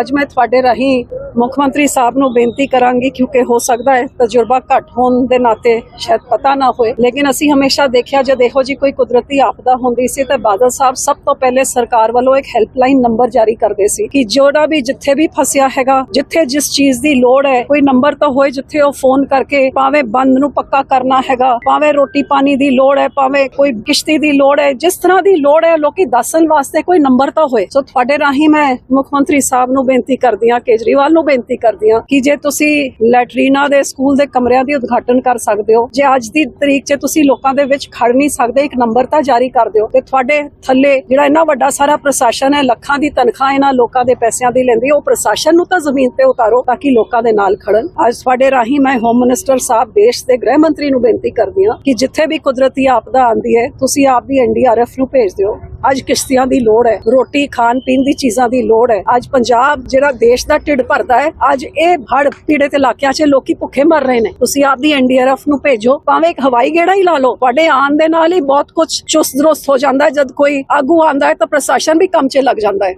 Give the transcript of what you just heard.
ਅੱਜ ਮੈਂ ਤੁਹਾਡੇ ਰਾਹੀਂ ਮੁੱਖ ਮੰਤਰੀ ਸਾਹਿਬ ਨੂੰ ਬੇਨਤੀ ਕਰਾਂਗੀ, ਕਿਉਂਕਿ ਹੋ ਸਕਦਾ ਹੈ ਤਜਰਬਾ ਘੱਟ ਹੋਣ ਦੇ ਨਾਤੇ ਸ਼ਾਇਦ ਪਤਾ ਨਾ ਹੋਏ। ਲੇਕਿਨ ਅਸੀਂ ਹਮੇਸ਼ਾ ਦੇਖਿਆ, ਜਦ ਇਹੋ ਜੀ ਕੋਈ ਕੁਦਰਤੀ ਆਪਦਾ ਹੁੰਦੀ ਸੀ, ਤਾਂ ਬਾਦਲ ਸਾਹਿਬ ਸਭ ਤੋਂ ਪਹਿਲੇ ਸਰਕਾਰ ਵੱਲੋਂ ਇੱਕ ਹੈਲਪਲਾਈਨ ਨੰਬਰ ਜਾਰੀ ਕਰਦੇ ਸੀ ਕਿ ਜਿਹੜਾ ਵੀ ਜਿੱਥੇ ਵੀ ਫਸਿਆ ਹੈਗਾ, ਜਿੱਥੇ ਜਿਸ ਚੀਜ਼ ਦੀ ਲੋੜ ਹੈ, ਕੋਈ ਨੰਬਰ ਤਾਂ ਹੋਏ ਜਿੱਥੇ ਉਹ ਫੋਨ ਕਰਕੇ ਭਾਵੇਂ ਬੰਦ ਨੂੰ ਪੱਕਾ ਕਰਨਾ ਹੈਗਾ, ਭਾਵੇਂ ਰੋਟੀ ਪਾਣੀ ਦੀ ਲੋੜ ਹੈ, ਭਾਵੇਂ ਕੋਈ ਕਿਸ਼ਤੀ ਦੀ ਲੋੜ ਹੈ, ਜਿਸ ਤਰ੍ਹਾਂ ਦੀ ਲੋੜ ਹੈ, ਲੋਕੀ ਦੱਸਣ ਵਾਸਤੇ ਕੋਈ ਨੰਬਰ ਤਾਂ ਹੋਏ। ਸੋ ਤੁਹਾਡੇ ਰਾਹੀਂ ਮੈਂ ਮੁੱਖ ਮੰਤਰੀ ਸਾਹਿਬ ਨੂੰ ਬੇਨਤੀ ਕਰਦੀ ਹਾਂ, ਕੇਜਰੀਵਾਲ ਨੂੰ ਬੇਨਤੀ ਕਰਦੀ ਹਾਂ ਕਿ ਜੇ ਤੁਸੀਂ ਲੈਟਰੀਨਾ ਦੇ ਸਕੂਲ ਦੇ ਕਮਰਿਆਂ ਦੀ ਉਦਘਾਟਨ ਕਰ ਸਕਦੇ ਹੋ, ਜੇ ਅੱਜ ਦੀ ਤਰੀਕ 'ਚ ਤੁਸੀਂ ਲੋਕਾਂ ਦੇ ਵਿੱਚ ਖੜ ਨਹੀਂ ਸਕਦੇ, ਇੱਕ ਨੰਬਰ ਤਾਂ ਜਾਰੀ ਕਰ ਦਿਓ ਤੇ ਤੁਹਾਡੇ ਥੱਲੇ ਜਿਹੜਾ ਇੰਨਾ ਵੱਡਾ ਸਾਰਾ ਪ੍ਰਸ਼ਾਸਨ ਹੈ, ਲੱਖਾਂ ਦੀ ਤਨਖਾਹ ਇਹਨਾਂ ਲੋਕਾਂ ਦੇ ਪੈਸਿਆਂ ਦੀ ਲੈਂਦੀ ਉਹ ਪ੍ਰਸ਼ਾਸਨ ਨੂੰ ਤਾਂ ਜ਼ਮੀਨ ਤੇ ਉਤਾਰੋ ਤਾਂ ਕਿ ਲੋਕਾਂ ਦੇ ਨਾਲ ਖੜਨ। ਅੱਜ ਤੁਹਾਡੇ ਰਾਹੀਂ ਮੈਂ ਹੋਮ ਮਿਨਿਸਟਰ ਸਾਹਿਬ, ਦੇਸ਼ ਦੇ ਗ੍ਰਹਿ ਮੰਤਰੀ ਨੂੰ ਬੇਨਤੀ ਕਰਦੀ ਹਾਂ ਕਿ ਜਿੱਥੇ ਵੀ ਕੁਦਰਤੀ ਆਪਦਾ ਆਂਦੀ ਹੈ, ਤੁਸੀਂ ਆਪ ਦੀ ਐਨਡੀਆਰਐਫ ਨੂੰ ਭੇਜ ਦਿਓ। ਅੱਜ ਕਿਸ਼ਤੀਆਂ ਦੀ ਲੋੜ ਹੈ, ਰੋਟੀ ਖਾਣ ਪੀਣ ਦੀ ਚੀਜ਼ਾਂ ਦੀ ਲੋੜ ਹੈ। ਅੱਜ ਪੰਜਾਬ ਜਿਹੜਾ ਦੇਸ਼ ਦਾ ਢਿੱਡ ਭਰਦਾ ਹੈ, ਅੱਜ ਇਹ ਹੜ ਪੀੜਤ ਇਲਾਕਿਆਂ 'ਚ ਲੋਕੀ ਭੁੱਖੇ ਮਰ ਰਹੇ ਨੇ। ਤੁਸੀਂ ਆਪ ਦੀ ਐਨਡੀਆਰਐਫ ਨੂੰ ਭੇਜੋ, ਭਾਵੇਂ ਇੱਕ ਹਵਾਈ ਗੇੜਾ ਹੀ ਲਾ ਲਓ, ਤੁਹਾਡੇ ਆਉਣ ਦੇ ਨਾਲ ਹੀ ਬਹੁਤ ਕੁਝ ਚੁਸਤ ਦਰੁਸਤ ਹੋ ਜਾਂਦਾ ਜਦ ਕੋਈ ਆਗੂ ਆਂਦਾ ਹੈ ਤਾਂ ਪ੍ਰਸ਼ਾਸਨ ਵੀ ਕੰਮ 'ਚ ਲੱਗ ਜਾਂਦਾ ਹੈ।